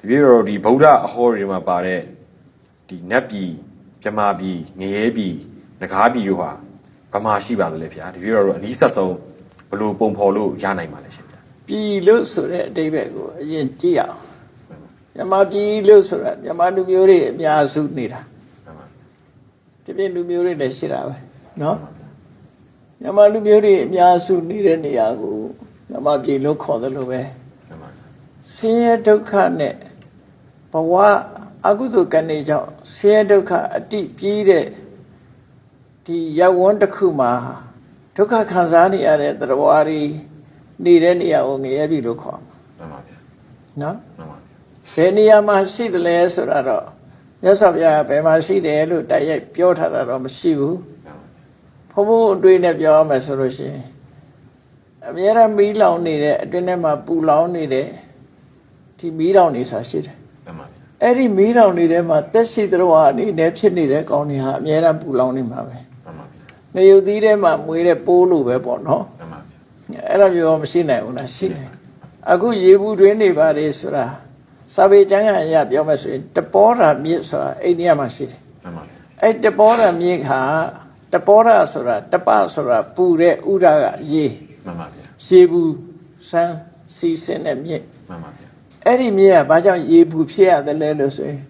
တပြည့်တော့ဒီဗုဒ္ဓအဟောတွေမှာပါတဲ့ဒီနတ်ပြည်မြမာပြည်ငရဲပြည်ငကားပြည်တို့ဟာဗမာရှိပါသလဲဗျာတပြည့်တော့အနည်းဆက်ဆုံးဘယ်လိုပုံဖော်လို့ရနိုင်ပါလဲရှင်ဗျာ ပြည်လို့ဆိုတဲ့အတိပ္ပယ်ကိုအရင်ကြည့်ရအောင်မြန်မာပြည်လို့ဆိုတာမြန်မာလူမျိုးတွေအများစုနေတာ မှန်ပါ ဒီပြင်လူမျိုးတွေလည်းရှိတာပဲเนาะမြန်မာလူမျိုးတွေအများစုနေတဲ့နေရာကိုမြန်မာပြည်လို့ခေါ်တယ်လို့ပဲ မှန်ပါ ဆင်းရဲဒုက္ခနဲ့ ဘဝအကုသိုလ်ကနေကြောင့်ဆင်းရဲဒုက္ခအတိပြီးတဲ့ဒီရဝန်းတစ်ခုမှာဒုက္ခခံစားနေရတဲ့သတ္တဝါတွေနေတဲ့နေရာကိုငရဲပြီလို့ခေါ်မှာမှန်ပါဗျာနော်မှန်ပါဘယ်နေရာမှာရှိသလဲဆိုတာတော့မြတ်စွာဘုရားကဘယ်မှာရှိတယ်လို့တိုက်ရိုက်ပြောထားတာတော့မရှိဘူးဘုံဘုံအတွေ့နဲ့ပြောရမယ်ဆိုလို့ရှိရင်အများရမီးလောင်နေတဲ့အတွင်းထဲမှာပူလောင်နေတဲ့ဒီမီးလောင်နေဆိုတာရှိတယ်မှန်ပါဗျာ အဲ့ဒီမီးလောင်နေထဲမှာတက်ရှိတော်အနေနဲ့ဖြစ်နေတဲ့ကောင်းတွေဟာအများရပူလောင်နေမှာပဲမှန်ပါဗျာနေရုပ်သီးထဲမှာမွေးတဲ့ပိုးလိုပဲပေါ့နော်မှန်ပါဗျာအဲ့လိုမျိုးတော့မရှိနိုင်ဘူးလားရှိတယ်အခုရေဘူးတွင်းနေပါလေဆိုတာစာပေကျမ်းဂန်အရပြောမယ်ဆိုရင်တပောဓာမြစ်ဆိုတာအိန္ဒိယမှာရှိတယ်မှန်ပါဗျာအဲ့တပောဓာမြစ်ဟာတပောဓာဆိုတာတပဆိုတာပူတဲ့ဥဒကရေမှန်ပါဗျာရေဘူးစမ်းစီစင်းတဲ့မြစ်မှန်ပါဗျာ အဲ့ဒီမြစ်ကဘာကြောင့်ရေဘူးဖြစ်ရတယ်လဲလို့ဆိုရင်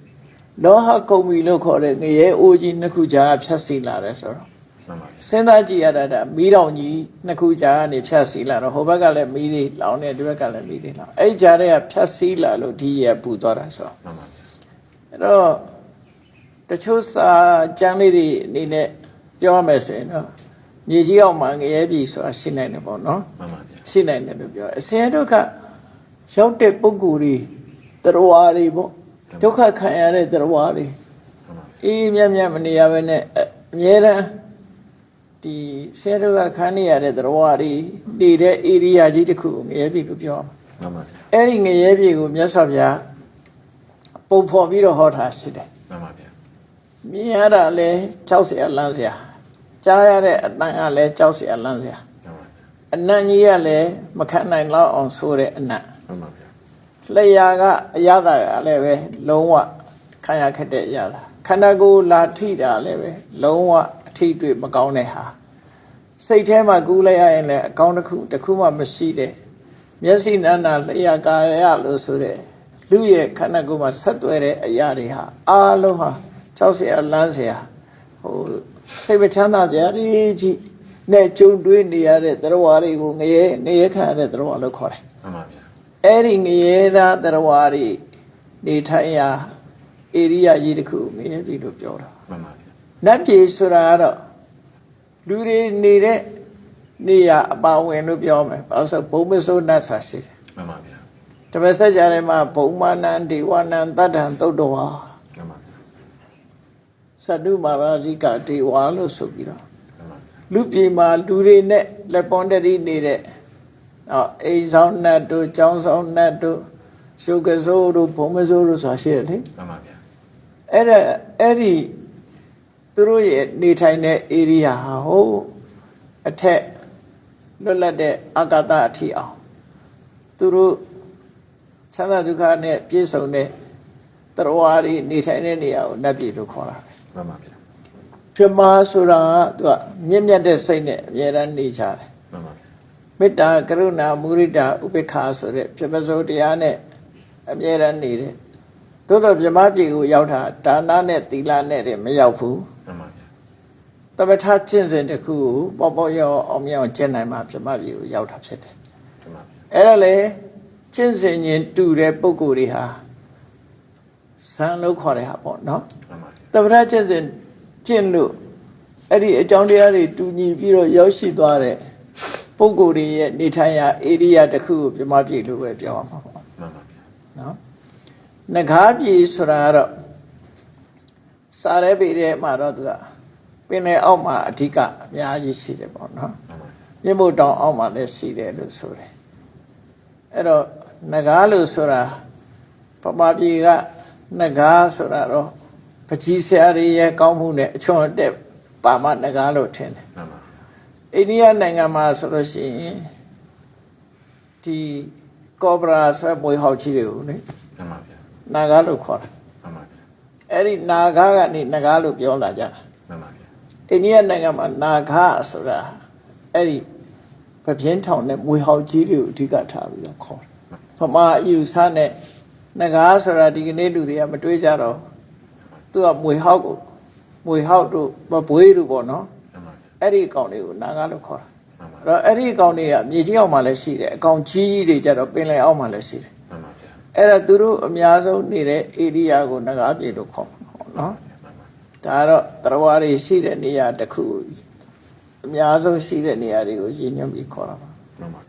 လောဟကုံမီလို့ခေါ်တဲ့ငရဲအိုးကြီးနှစ်ခုကြားကဖြတ်စီလာတယ်ဆိုတော့မှန်ပါဗျာစဉ်းစားကြည့်ရတာဒါမီးတောင်ကြီးနှစ်ခုကြားကနေဖြတ်စီလာတော့ဟိုဘက်ကလည်းမီးတွေလောင်နေဒီဘက်ကလည်းမီးတွေလောင်အဲ့ဒီကြားထဲကဖြတ်စီလာလို့ဒီရပူသွားတာဆိုတော့မှန်ပါဗျာအဲ့တော့တချို့စာကျမ်းလေးတွေအနေနဲ့ပြောရမယ်ဆိုရင်တော့မြေကြီးအောက်မှာငရဲပြည်ဆိုတာရှိနိုင်တယ်ပေါ့နော်မှန်ပါဗျာရှိနိုင်တယ်လို့ပြောအစင်ဒုက္ခ ရောက်တဲ့ပုဂ္ဂိုလ်တွေတရားတွေပေါ့ဒုက္ခခံရတဲ့တရားတွေ မှန်ပါဗျာ အေးမြတ်မြတ်မနေရဘဲနဲ့အအမြဲတမ်းဒီဆဲတော့ကခန်းနေရတဲ့သရဝတွေနေတဲ့ဧရိယာကြီးတစ်ခုကိုငရဲပြည်လို့ပြောအောင် မှန်ပါဗျာ အဲ့ဒီငရဲပြည်ကိုမြတ်စွာဘုရားပုံဖော်ပြီးတော့ဟောထားရှိတယ် မှန်ပါဗျာ မြင်ရတာလဲကြောက်เสียလန့်เสียကြားရတဲ့အတန်ကလည်းကြောက်เสียလန့်เสีย မှန်ပါဗျာ အနံ့ကြီးကလည်းမခံနိုင်လောက်အောင်ဆိုတဲ့အနံ့ မှန်ပါဗျာလျှာကအရသာကလည်းပဲလုံးဝခံရခက်တဲ့အရသာခန္ဓာကိုယ်လာထိတာလည်းပဲလုံးဝအထိတွေ့မကောင်းတဲ့ဟာစိတ်ထဲမှာကူးလိုက်ရရင်လည်းအကောင်းတစ်ခုတစ်ခုမှမရှိတဲ့မျက်စိနန္နာလျှာကာယလို့ဆိုတဲ့လူရဲ့ခန္ဓာကိုယ်မှာဆက်သွဲတဲ့အရာတွေဟာအားလုံးဟာ၆ဆရာလမ်းဆရာဟိုစိတ်မချမ်းသာကြရည်ကြီးနဲ့ကြုံတွေ့နေရတဲ့သရဝါတွေကိုငရဲငရဲခံရတဲ့သရဝါလို့ခေါ်တယ် အဲ့ဒီငရဲသားတရားဝါတွေနေထိုင်ရာဧရိယာကြီးတစ်ခုငရဲပြည်လို့ပြောတာမှန်ပါဗျာနတ်ပြည်ဆိုတာကတော့လူတွေနေတဲ့နေရာအပါဝင်လို့ပြောမယ်ဘာလို့ဆိုဘုံမစိုးနတ်ဆာရှိတယ်မှန်ပါဗျာတပည့်ဆက်ကြထဲမှာဘုံမာနံဒေဝနံတတ္ထံသုတ်တော်ဟာမှန်ပါဗျာသတ္တုမာရာဇိကဒေဝါလို့ဆိုပြီးတော့မှန်ပါဗျာလူပြည်မှာလူတွေနဲ့လက်ပွန်တရီနေတဲ့ အော်အိမ်ဆောင်နတ်တို့ကျောင်းဆောင်နတ်တို့ရှုကစိုးတို့ဘုံမစိုးတို့ဆိုတာရှိတယ်လေမှန်ပါဗျာအဲ့ဒါအဲ့ဒီသူတို့ရဲ့နေထိုင်တဲ့ area ဟာဟိုအထက်လွတ်လပ်တဲ့အာကာသအထီအောင်သူတို့ချမ်းသာဒုက္ခနဲ့ပြည့်စုံတဲ့တရားဝါတွေနေထိုင်တဲ့နေရာကိုနတ်ပြည်လို့ခေါ်တာပဲမှန်ပါဗျာပြမဆိုတာကသူကမြင့်မြတ်တဲ့စိတ်နဲ့အမြဲတမ်းနေကြတယ် မှန်ပါဗျာမေတ္တာကရုဏာမုရိဒဥပေက္ခဆိုတဲ့ပြမစိုးတရားနဲ့အမြဲတမ်းနေတဲ့သို့တော့မြမပြည်ကိုရောက်တာဒါနနဲ့သီလနဲ့တည်းမရောက်ဘူးမှန်ပါဗျာတပထကျင့်စဉ်တစ်ခုကိုပေါ့ပေါ့ရောအောင်မြောင်ကျင့်နိုင်မှမြမပြည်ကိုရောက်တာဖြစ်တယ်မှန်ပါဗျာအဲ့ဒါလေကျင့်စဉ်ချင်းတူတဲ့ပုံကိုယ်တွေဟာဇန်လို့ခေါ်တဲ့ဟာပေါ့နော်မှန်ပါဗျာတပ္ပရကျင့်စဉ်ကျင့်လို့အဲ့ဒီအကြောင်းတရားတွေတူညီပြီးတော့ရောက်ရှိသွားတဲ့ ပုံကိုယ်တွေရဲ့နေထိုင်ရာဧရိယာတစ်ခုကိုပြမပြည်လို့ပဲပြောရမှာပေါ့မှန်ပါဗျာနော်ငကားပြည်ဆိုတာကတော့စားရဲပေတဲ့မှာတော့သူကပင်လယ်အောက်မှာအဓိကအများကြီးရှိတယ်ပေါ့နော်မှန်ပါဗျာမြင့်မို့တောင်အောက်မှာလည်းရှိတယ်လို့ဆိုတယ်အဲ့တော့ငကားလို့ဆိုတာပပပြည်ကငကားဆိုတာတော့ပကြီးဆရာတွေရဲ့ကောင်းမှုနဲ့အချွန်အတက်ပါမငကားလို့ထင်တယ်မှန်ပါဗျာ အိန္ဒိယနိုင်ငံမှာဆိုလို့ရှိရင်ဒီကောဘရာဆွဲပွေဟောက်ကြီးတွေကိုလေမှန်ပါဗျာနာဂါလို့ခေါ်တာမှန်ပါဗျာအဲ့ဒီနာဂါကနေနဂါလို့ပြောလာကြတာမှန်ပါဗျာအိန္ဒိယနိုင်ငံမှာနာဂါဆိုတာအဲ့ဒီပပြင်းထောင်နဲ့မွေဟောက်ကြီးတွေကိုအဓိကထားပြီးတော့ခေါ်တယ်ဗမာအယူဆနဲ့နဂါဆိုတာဒီကနေ့လူတွေကမတွေးကြတော့သူကမွေဟောက်ကိုမွေဟောက်တို့မဘွေးတို့ပေါ့နော်မှန်ပါဗျာ အဲ့ဒီအကောင်တွေကိုနာဂါလို့ခေါ်တာမှန်ပါအဲ့တော့အဲ့ဒီအကောင်တွေကမြေကြီးအောက်မှာလည်းရှိတယ်အကောင်ကြီးကြီးတွေကြတော့ပင်လယ်အောက်မှာလည်းရှိတယ်မှန်ပါဗျာအဲ့ဒါသူတို့အများဆုံးနေတဲ့ဧရိယာကိုနဂါပြေလို့ခေါ်မှာပေါ့နော်မှန်ပါဒါကတော့တရားဝါတွေရှိတဲ့နေရာတစ်ခုအများဆုံးရှိတဲ့နေရာတွေကိုရည်ညွှန်းပြီးခေါ်တာပါမှန်ပါ